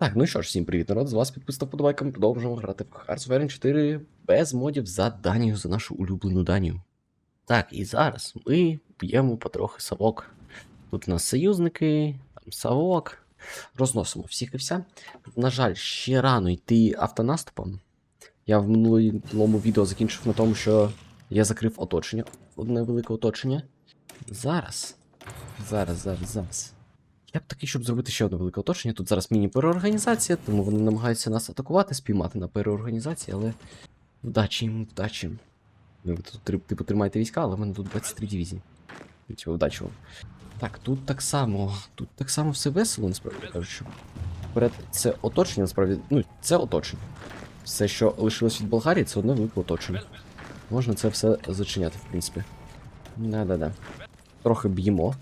Так, ну що ж, всім привіт, народ. З вас підписав подобайка. Ми продовжуємо грати в Hearts of Iron 4 без модів за Данію, за нашу улюблену Данію. Так, і зараз ми п'ємо потрохи совок. Тут у нас союзники, там совок. Розносимо всіх і вся. На жаль, ще рано йти автонаступом. Я в минулому відео закінчив на тому, що я закрив оточення, одне велике оточення. Зараз. Зараз, зараз, зараз. Я б такий, щоб зробити ще одне велике оточення. Тут зараз міні-переорганізація, тому вони намагаються нас атакувати, спіймати на переорганізації, але вдачі їм, вдачі. Ну, ви тут, типу, тримайте війська, але в мене тут 23 дивізії. Типу, вдачі вам. Так, тут так само. Тут так само все весело, насправді кажучи. Вперед, це оточення, насправді. Ну, це оточення. Все, що лишилось від Болгарії, це одне велике оточення. Можна це все зачиняти, в принципі. Да-да-да. Трохи б'ємо.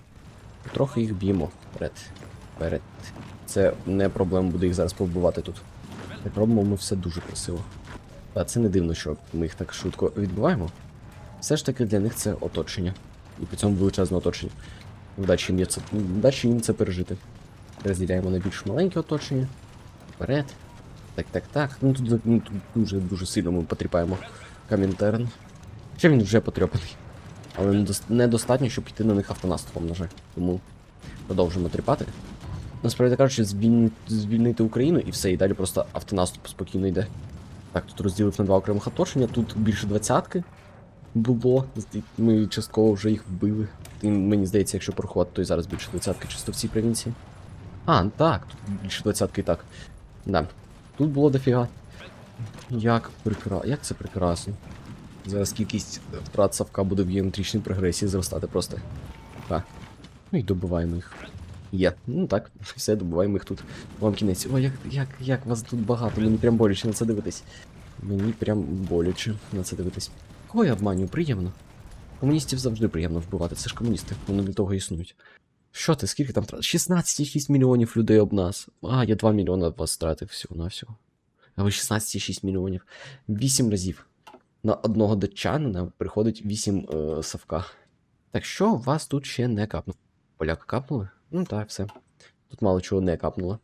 Трохи їх б'ємо. Вперед. Вперед. Це не проблема буде їх зараз побивати тут. Так робимо ми все дуже красиво. Та це не дивно, що ми їх так швидко відбиваємо. Все ж таки для них це оточення. І при цьому величезне оточення. Вдачі їм, це, вдачі їм це пережити. Розділяємо на більш маленьке оточення. Вперед. Так, так, так. Ну тут, ну, тут дуже дуже сильно ми потріпаємо Камінтерн. Ще він вже потрьопаний. Але недостатньо, щоб піти на них автонаступом, на жаль. Тому продовжуємо тріпати. Насправді кажучи, звільнити, звільнити Україну і все, і далі просто автонаступ спокійно йде. Так, тут розділив на два окремих оточення, тут більше двадцятки було. Ми частково вже їх вбили. І мені здається, якщо порахувати, то і зараз більше двадцятки чисто в цій провінції. А, так, тут більше двадцятки і так. Да. Тут було дофіга. Як прекра... Як це прекрасно. Зараз кількість втрат Савка буде в геометричній прогресії зростати просто. Так. Ну і добиваємо їх. Є. Ну так, все, добиваємо їх тут. Вам кінець. О, як, як, як вас тут багато, мені прям боляче на це дивитись. Мені прям боляче на це дивитись. Кого я обманюю? Приємно. Комуністів завжди приємно вбивати, це ж комуністи, вони для того існують. Що ти, скільки там втрат? 16,6 мільйонів людей об нас. А, я 2 мільйони вас стратив всього на всього. А ви 16,6 мільйонів. 8 разів. На одного датчанина приходить 8 е, савка. Так що вас тут ще не капнуло? Поляка капнули? Ну так, все. Тут мало чого не капнуло.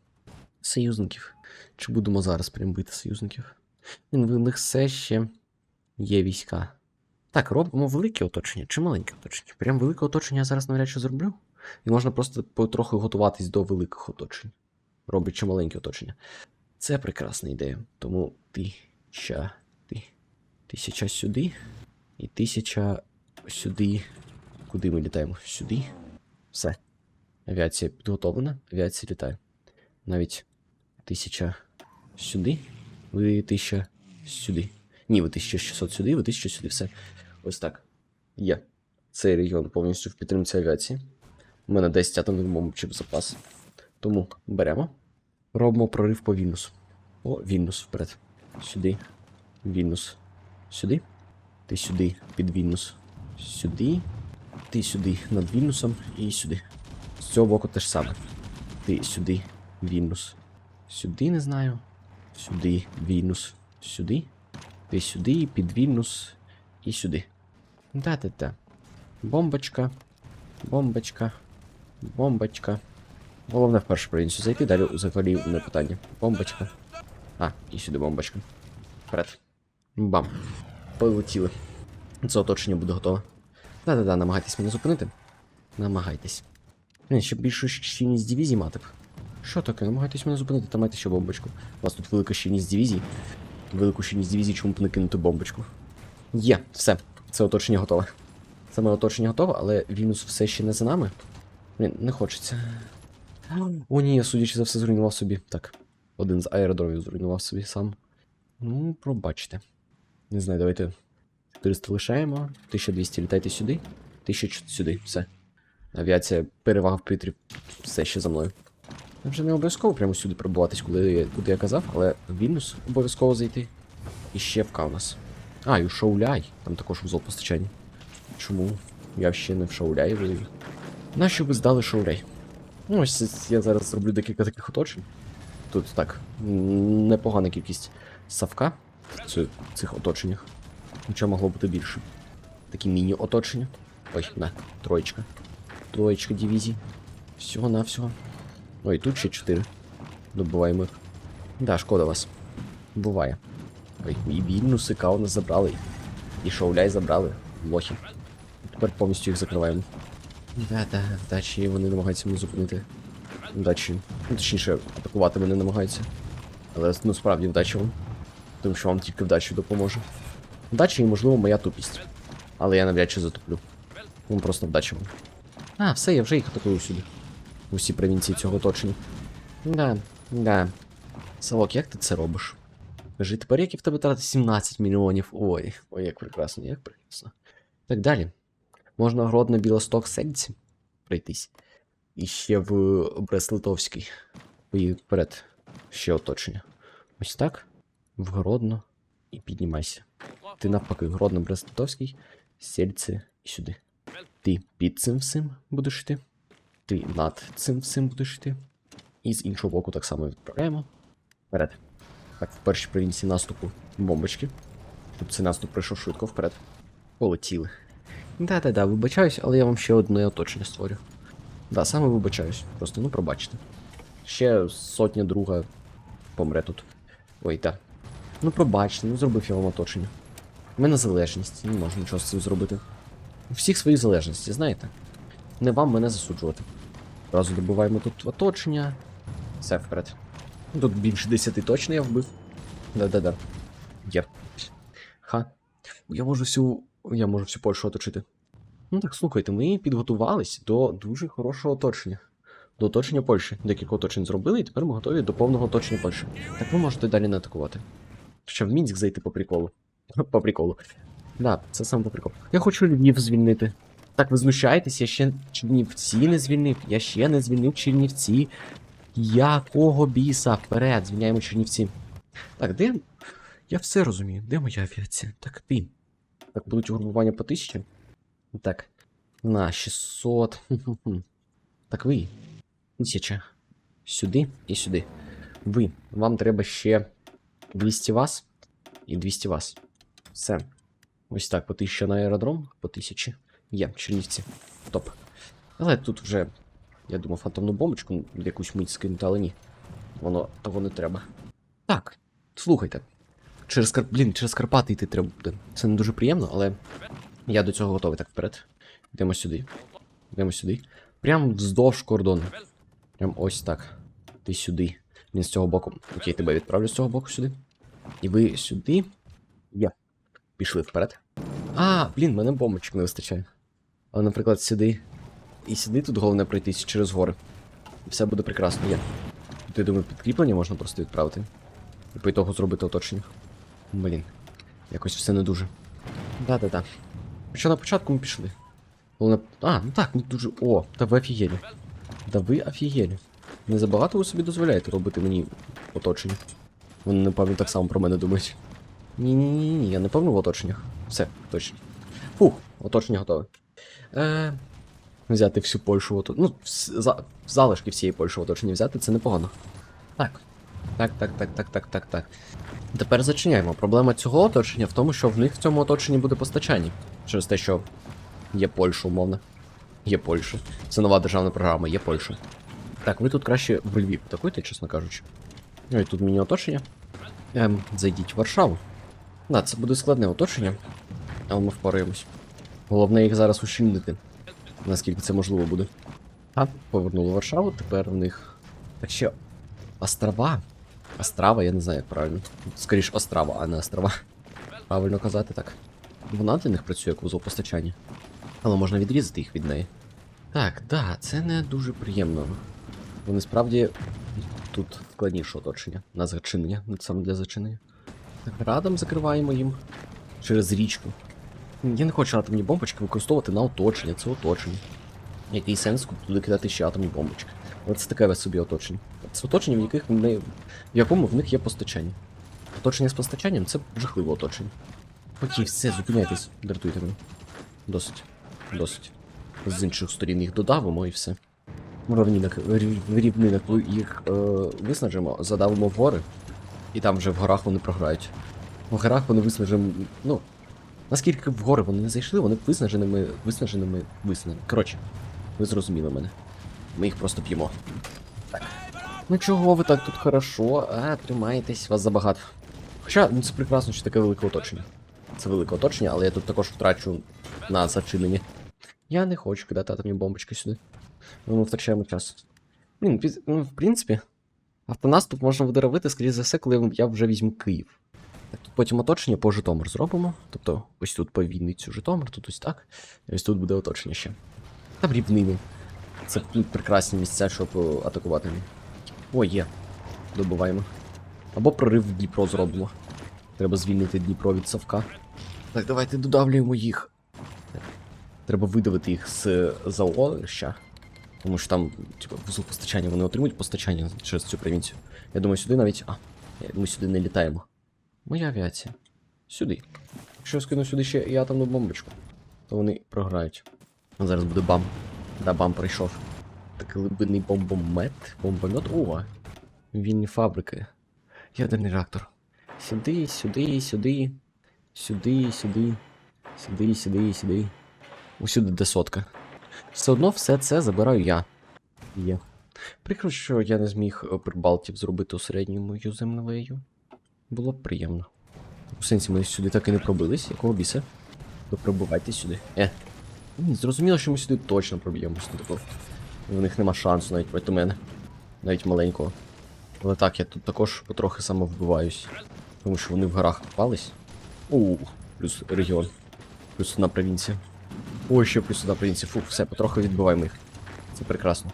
Союзників. Чи будемо зараз прям бити союзників? Він в них все ще є війська. Так, робимо велике оточення чи маленьке оточення? Прям велике оточення я зараз навряд чи зроблю. І можна просто потроху готуватись до великих оточень. Роблячи маленьке оточення. Це прекрасна ідея. Тому тисяча, ти, тисяча сюди і тисяча сюди. Куди ми літаємо? Сюди. Все. Авіація підготовлена, авіація літає. Навіть тисяча сюди, ви тисяча сюди. Ні, ви 1600 сюди, ви 1000 сюди. Все. Ось так. Є. Цей регіон повністю в підтримці авіації. У мене 10 атомних бомб запас. Тому беремо. Робимо прорив по Вільнюсу. О, Вільнюс вперед. Сюди. Вільнюс. Сюди. Ти сюди під Вільнюс. Сюди. Ти сюди над Вільнюсом і сюди. З цього боку те ж саме. Ти сюди, Вільнюс. Сюди не знаю. Сюди, Вільнюс. Сюди. Ти сюди, під Вільнюс і сюди. Да-да-да. Бомбочка. Бомбочка. Бомбочка. Головне в першу провінцію зайти, далі взагалі не питання. Бомбочка. А, і сюди бомбочка. Вперед. Бам. Полетіли. Це оточення буде готове. Да-да-да, намагайтесь мене зупинити. Намагайтесь. Блін, ще більшу щільність дивізій мати б. Що таке? Намагайтесь мене зупинити, та майте ще бомбочку. У вас тут велика щільність дивізій. Велику щільність дивізій, чому б не кинути бомбочку. Є, все. Це оточення готове. Саме оточення готове, але Вільнюс все ще не за нами. Блін, не хочеться. О, ні, я судячи за все, зруйнував собі. Так. Один з аеродромів зруйнував собі сам. Ну, пробачте. Не знаю, давайте 400 лишаємо. 1200 літайте сюди. 1000 сюди. Все. Авіація перевага в повітрі все ще за мною. Вже не обов'язково прямо сюди пробуватись, куди, я- куди я казав, але в Вільнюс обов'язково зайти. І ще в Каунас. А, і у Шауляй. Там також вузол постачання. Чому? Я ще не в Шауляй вивів. Нащо ви здали Шауляй? Ну, ось я зараз зроблю декілька таких оточень. Тут так, непогана кількість савка в цих оточеннях. Нічого могло бути більше. Такі міні-оточення. Ой, на, троєчка. Троєчка дивізій. Всього-навсього. Ой, тут ще 4. Добуваємо їх. Да, шкода вас. Буває. Ой, і вільнуси кауна забрали. І шоуляй забрали. Лохи. Тепер повністю їх закриваємо. Да, да, вдачі вони намагаються мене зупинити. Вдачі. Ну, точніше, атакувати мене намагаються. Але ну справді вдачі вам. Тому що вам тільки вдача допоможе. Вдача і, можливо, моя тупість. Але я навряд чи затоплю. Вам просто вдача вам. А, все, я вже їх атакую сюди. Усі провінції цього оточення. Да, да. Савок, як ти це робиш? Кажи, тепер які в тебе трати 17 мільйонів. Ой, ой, як прекрасно, як прекрасно. Так далі. Можна гродно Білосток Сельці пройтись. І ще в Брест-Литовський. І вперед. Ще оточення. Ось так. В Гродно. І піднімайся. Ти навпаки, Гродно Брест-Литовський, Сельці і сюди. Ти під цим всім будеш йти. Ти над цим всім будеш йти. І з іншого боку так само відправляємо. Вперед. Так, в першій провінції наступу бомбочки. Щоб цей наступ пройшов швидко вперед. Полетіли. Да-да-да, вибачаюсь, але я вам ще одне оточення створю. Да, саме вибачаюсь. Просто ну пробачте. Ще сотня друга помре тут. Ой, так. Ну пробачте, ну зробив я вам оточення. У мене залежність, не можу нічого з цим зробити. У всіх свої залежності, знаєте? Не вам мене засуджувати. Одразу добуваємо тут оточення. Все вперед. Тут більше 10 точно я вбив. Да-да-да. Є. Ха. Я можу всю. Я можу всю Польщу оточити. Ну так слухайте, ми підготувались до дуже хорошого оточення. До оточення Польщі. Декілька оточень зробили, і тепер ми готові до повного оточення Польщі. Так ви можете далі не атакувати. Ще в Мінськ зайти по приколу. По приколу. Да, це саме по приколу. Я хочу Львів звільнити. Так, ви знущаєтесь, я ще Чернівці не звільнив, я ще не звільнив Чернівці. Якого біса? Вперед, звільняємо Чернівці. Так, де. Я все розумію. Де моя авіація? Так ти. Так, будуть угрупування по тисячі. Так. На 600. Так ви. Тисяча. Сюди і сюди. Ви. Вам треба ще 200 вас і 200 вас. Все. Ось так, по 1000 на аеродром, по 1000. Є, Чернівці. Топ. Але тут вже, я думав, фантомну бомбочку якусь мить скинути, але ні. Воно того не треба. Так, слухайте. Через Кар... Блін, через Карпати йти треба буде. Це не дуже приємно, але я до цього готовий так вперед. Йдемо сюди. Йдемо сюди. Прям вздовж кордону. Прям ось так. Ти сюди. Він з цього боку. Окей, тебе відправлю з цього боку сюди. І ви сюди. Є. Пішли вперед. А, блін, мене бомбочок не вистачає. Але, наприклад, сюди. І сюди тут головне пройтись через гори. І все буде прекрасно. Є. Ти думаю, підкріплення можна просто відправити. І по ітогу зробити оточення. Блін. Якось все не дуже. Да-да-да. Що на початку ми пішли. Головне. А, ну так, ну дуже. О, та ви офігелі. Да ви офігелі. Не забагато ви собі дозволяєте робити мені оточення. Вони, напевно, так само про мене думають. Ні-ні-ні, ні, я не певно в оточеннях. Все, точно. Фух, оточення готове. Е, взяти всю Польщу в оточення. Ну, за, залишки всієї Польщі в оточення взяти це непогано. Так. Так, так, так, так, так, так, так. Тепер зачиняємо. Проблема цього оточення в тому, що в них в цьому оточенні буде постачання. Через те, що є Польща, умовно. Є Польща. Це нова державна програма, є Польща. Так, ви тут краще в Львів атакуйте, чесно кажучи. Ой, тут міні оточення. Ем, зайдіть в Варшаву. Да, це буде складне оточення, але ми впораємось. Головне їх зараз ущільнити. Наскільки це можливо буде. А, повернули Варшаву, тепер в них. Так ще. Острова. Острава, я не знаю, як правильно. Скоріше острава, а не острова. Правильно казати так. Вона для них працює як вузол постачання. Але можна відрізати їх від неї. Так, да, це не дуже приємно. Вони справді тут складніше оточення на зачинення, саме для зачинення. Так, радом закриваємо їм через річку. Я не хочу атомні бомбочки використовувати на оточення, це оточення. Який сенс туди кидати ще атомні бомбочки? Але це таке собі оточення. Це оточення, в, яких не... в якому в них є постачання. Оточення з постачанням це жахливе оточення. Окей, все, зупиняйтесь, дратуйте мене. Досить. Досить. З інших сторін їх додавимо і все. Рівнинок, рівнинок їх е, виснажимо, задавимо в гори, і там вже в горах вони програють. В горах вони виснажені. Ну. Наскільки в гори вони не зайшли, вони виснаженими, виснаженими, виснаженими. Коротше, ви зрозуміли мене. Ми їх просто п'ємо. Ну чого ви так тут хорошо? А, тримаєтесь, вас забагато. Хоча, ну це прекрасно, що таке велике оточення. Це велике оточення, але я тут також втрачу на зачиненні. Я не хочу кидати атомні бомбочки сюди. Ми втрачаємо час. Блін, ну, в принципі, автонаступ можна буде робити, скоріше за все, коли я вже візьму Київ. Так, тут потім оточення по Житомир зробимо. Тобто, ось тут по Вінницю Житомир, тут ось так. І ось тут буде оточення ще. Там рівнини. Це тут прекрасні місця, щоб атакувати. О, є. Добуваємо. Або прорив в Дніпро зробимо. Треба звільнити Дніпро від Савка. Так, давайте додавлюємо їх. Треба видавити їх з заолища. Тому що там, типу, вузол постачання, вони отримують постачання через цю провінцію. Я думаю, сюди навіть. А, ми сюди не літаємо. Моя авіація. Сюди. Якщо я скину сюди ще і атомну бомбочку, то вони програють. Зараз буде бам. Да, бам прийшов. Такий глибинний бомбомет. Бомбомет. О! Вільні фабрики. Ядерний реактор. Сюди, сюди, сюди. Сюди, сюди. Сюди, сюди, сюди. Усюди де сотка. Все одно все це забираю я. Є. Прикро, що я не зміг е, прибалтів зробити у середньому землею. Було б приємно. У сенсі ми сюди так і не пробились, якого біса? То пробивайте сюди. Е. Зрозуміло, що ми сюди точно проб'ємося. Типу, в них нема шансу навіть проти мене. Навіть маленького. Але так, я тут також потрохи самовбиваюсь. Тому що вони в горах попались. У, плюс регіон. Плюс одна провінція. Ой, ще плюс одна провінція. Фух, все, потроху відбиваємо їх. Це прекрасно.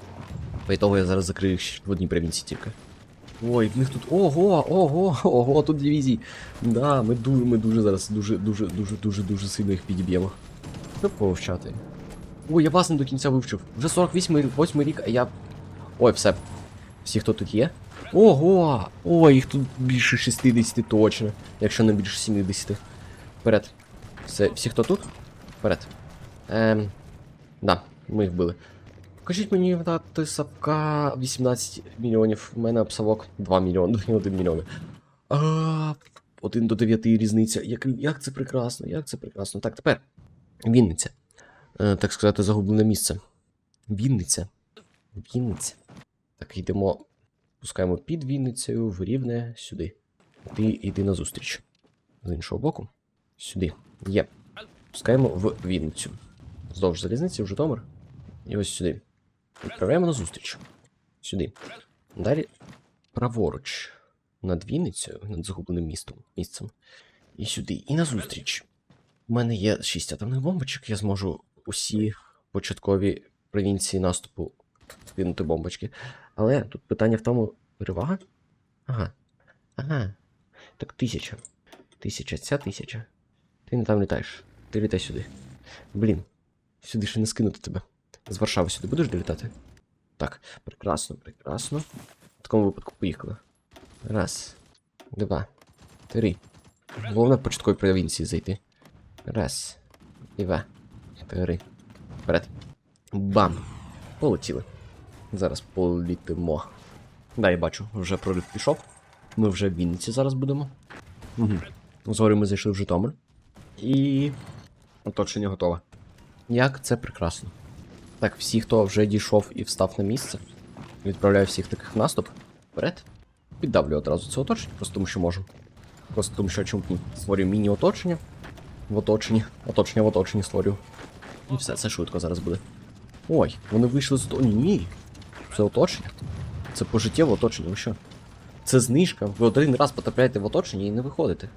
По я зараз закрию їх в одній провінції тільки. Ой, в них тут. Ого, ого, ого, тут дивізій. Да, ми дуже, ми дуже зараз дуже, дуже, дуже, дуже, дуже сильно їх підіб'ємо. Щоб повчати. Ой, я вас не до кінця вивчив. Вже 48 8 рік, а я. Ой, все. Всі, хто тут є? Ого! Ой, їх тут більше 60 точно, якщо не більше 70. Вперед. Все, всі, хто тут? Вперед. Ем. Да, ми їх вбили. Покажіть мені дати сапка 18 мільйонів. У мене савок 2 мільйони, 1 мільйони. А, 1 до 9 різниця. Як, як це прекрасно, як це прекрасно. Так, тепер. Вінниця. Е, так сказати, загублене місце. Вінниця. Вінниця. Так, йдемо. Пускаємо під Вінницею в рівне сюди. Ти йди на зустріч. З іншого боку. Сюди. Є. Пускаємо в Вінницю. Вздовж залізниці в Житомир. І ось сюди. Відправляємо на зустріч. Сюди. Далі праворуч. Над Вінницею, над загубленим містом, місцем. І сюди. І на зустріч. У мене є 6 атомних бомбочок, я зможу усі початкові провінції наступу кинути бомбочки. Але тут питання в тому. Перевага? Ага. Ага. Так тисяча. Тисяча, ця тисяча. Ти не там літаєш. Ти літай сюди. Блін. Сюди ще не скинути тебе. З Варшави сюди будеш долітати? Так, прекрасно, прекрасно. В такому випадку поїхали. Раз, два, три. Головне в початковій провінції зайти. Раз, два, три. Вперед. Бам! Полетіли. Зараз політимо. Да, я бачу, вже прорив пішов. Ми вже в Вінниці зараз будемо. Угу. Згори ми зайшли в Житомир. І. Оточення готове. Як це прекрасно. Так, всі, хто вже дійшов і встав на місце, відправляю всіх таких в наступ. Вперед. Піддавлю одразу це оточення, просто тому що можу. Просто тому що чому ні. Створюю міні-оточення. В оточенні. Оточення в оточенні створюю. І все, це швидко зараз буде. Ой, вони вийшли з оточення. Ні. Це оточення. Це пожиттєве оточення, ви що? Це знижка. Ви один раз потрапляєте в оточення і не виходите.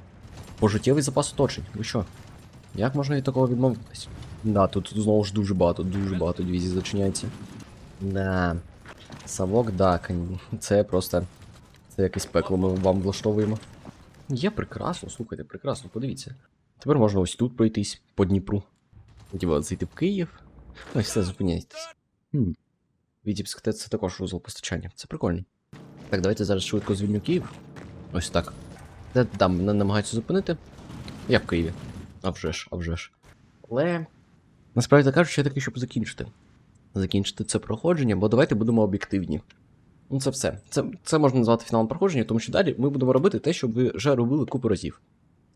Пожиттєвий запас оточень. Ви що? Як можна від такого відмовитись? Да, тут знову ж дуже багато, дуже багато дивізій зачиняється. Да. Савок, да, це просто. Це якесь пекло ми вам влаштовуємо. Є прекрасно, слухайте, прекрасно, подивіться. Тепер можна ось тут пройтись по Дніпру. Типа зайти в Київ. Ось все, зупиняйтесь. Хм. Вітібськ це також узол постачання. Це прикольно. Так, давайте зараз швидко звільню Київ. Ось так. Там мене намагаються зупинити. Я в Києві. А вже ж, а вже ж. Але. Насправді кажучи, я таки, щоб закінчити. Закінчити це проходження, бо давайте будемо об'єктивні. Ну, це все. Це, це можна назвати фіналом проходження, тому що далі ми будемо робити те, що ви вже робили купу разів.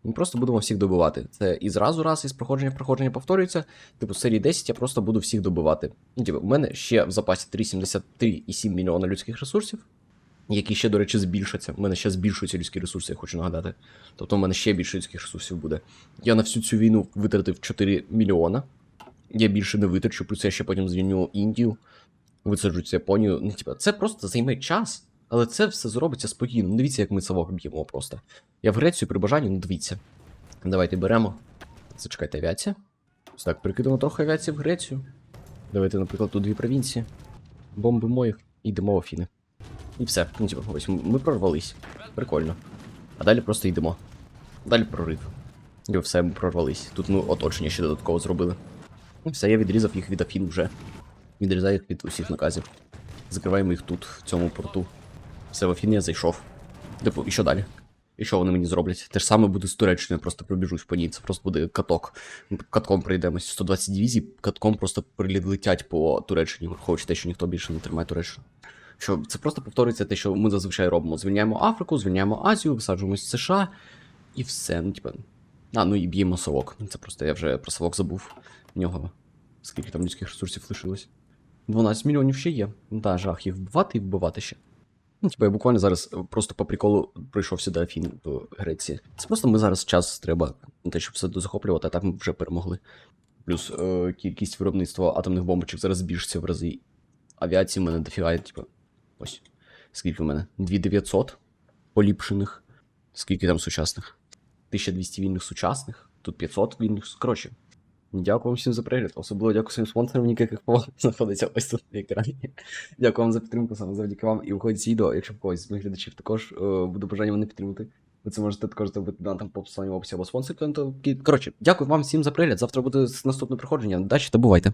Ми просто будемо всіх добивати. Це і зразу раз, із проходження проходження повторюється. Типу, серії 10 я просто буду всіх добивати. Ну, типу, у мене ще в запасі 3,73,7 мільйона людських ресурсів. які ще, до речі, збільшаться. У мене ще збільшуються людські ресурси, я хочу нагадати. Тобто у мене ще більше людських ресурсів буде. Я на всю цю війну витратив 4 мільйона. Я більше не витрачу, плюс я ще потім звільню Індію, висаджу Японію. Ну, типа, це просто займе час, але це все зробиться спокійно. Ну, дивіться, як ми совок б'ємо просто. Я в Грецію при бажанні, ну дивіться. Давайте беремо. Зачекайте авіація. Ось так, прикидаємо трохи авіації в Грецію. Давайте, наприклад, тут дві провінції. Бомбимо їх і йдемо в Афіни. І все. Ну, типу, ось ми прорвались. Прикольно. А далі просто йдемо. Далі прорив. І все, ми прорвались. Тут ми оточення ще додатково зробили. Все, я відрізав їх від Афін вже. Відрізаю їх від усіх наказів. Закриваємо їх тут, в цьому порту. Все, в Афіни я зайшов. Типу, і що далі? І що вони мені зроблять? Те ж саме буде з Туреччиною, просто пробіжусь по ній. Це просто буде каток. Катком прийдемось. 120 дивізій, катком просто прилетять по Туреччині, враховуючи те, що ніхто більше не тримає Туреччину. Що це просто повторюється те, що ми зазвичай робимо. Звільняємо Африку, звільняємо Азію, висаджуємось в США і все. Ну, типа. А, ну і б'ємо совок. Це просто я вже про совок забув. Нього скільки там людських ресурсів лишилось. 12 мільйонів ще є. Та жах, їх вбивати і вбивати ще. Ну, типа, я буквально зараз е, просто по приколу прийшов до Афін до Греції. Це просто ми зараз час треба на те, щоб все дозахоплювати, а так ми вже перемогли. Плюс е, кількість виробництва атомних бомбочок зараз збільшиться в рази. Авіації в мене дофіга, типу. Ось. Скільки в мене? 2900 поліпшених. Скільки там сучасних? 1200 вільних сучасних. Тут 500 вільних. Коротше. Дякую вам всім за перегляд. Особливо дякую своїм спонсорам, ніяких поваг знаходиться ось тут на екрані. Дякую вам за підтримку, саме завдяки вам. І виходить з відео, якщо в когось з моїх глядачів також е, буде бажання мене підтримати. Ви це можете також зробити на там по посиланню в описі або спонсор. Коротше, дякую вам всім за перегляд. Завтра буде наступне проходження. Удачі та бувайте.